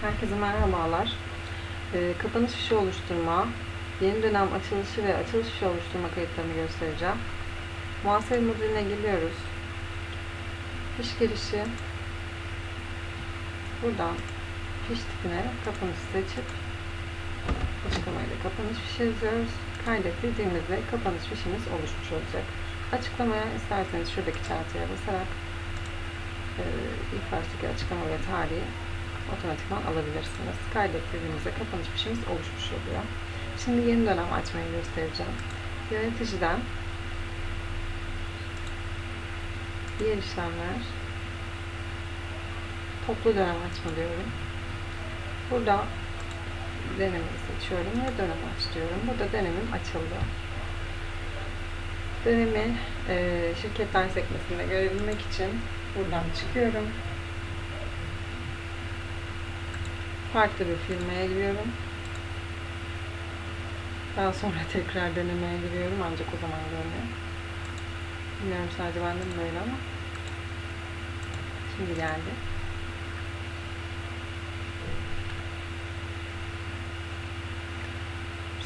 Herkese merhabalar. Ee, kapanış fişi oluşturma, yeni dönem açılışı ve açılış fişi oluşturma kayıtlarını göstereceğim. Muhasebe moduline geliyoruz. Fiş girişi. Buradan fiş tipine kapanış seçip açıklamayla kapanış fişi yazıyoruz. Kaydet dediğimizde kapanış fişimiz oluşmuş olacak. Açıklamaya isterseniz şuradaki çerçeveye basarak e, ilk baştaki açıklama ve tarihi otomatikman alabilirsiniz. Kaydetlediğimizde kapanış fişimiz oluşmuş oluyor. Şimdi yeni dönem açmayı göstereceğim. Yöneticiden diğer işlemler toplu dönem açma diyorum. Burada dönemi seçiyorum ve dönem aç diyorum. Burada dönemim açıldı. Dönemi e, şirketler sekmesinde görebilmek için buradan çıkıyorum. Farklı bir firmaya giriyorum. Daha sonra tekrar denemeye giriyorum ancak o zaman görünüyor. Bilmiyorum sadece bende mi böyle ama. Şimdi geldi.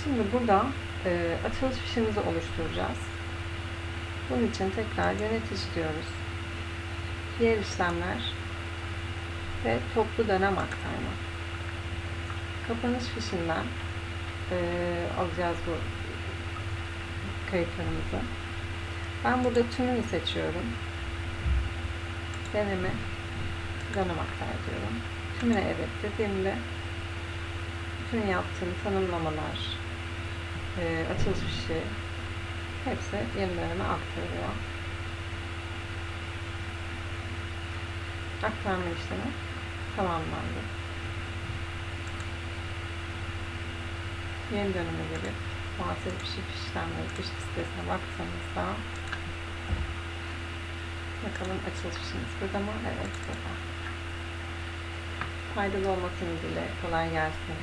Şimdi burada e, açılış fişimizi oluşturacağız. Bunun için tekrar yönetici diyoruz. Diğer işlemler ve toplu dönem aktarma. Kapanış fişinden e, alacağız bu kayıtlarımızı. Ben burada tümünü seçiyorum. Deneme dönem aktar. Tümüne evet dediğimde bütün yaptığım tanımlamalar, e, açılış fişi hepsi yeni döneme aktarılıyor. Aktarma işlemi tamamlandı. Yeni döneme gelip muhasebe fişi fişlemleri fiş listesine baktığımızda bakalım açılış fişimiz burada mı? Evet burada. Faydalı olmasınız ile kolay gelsin.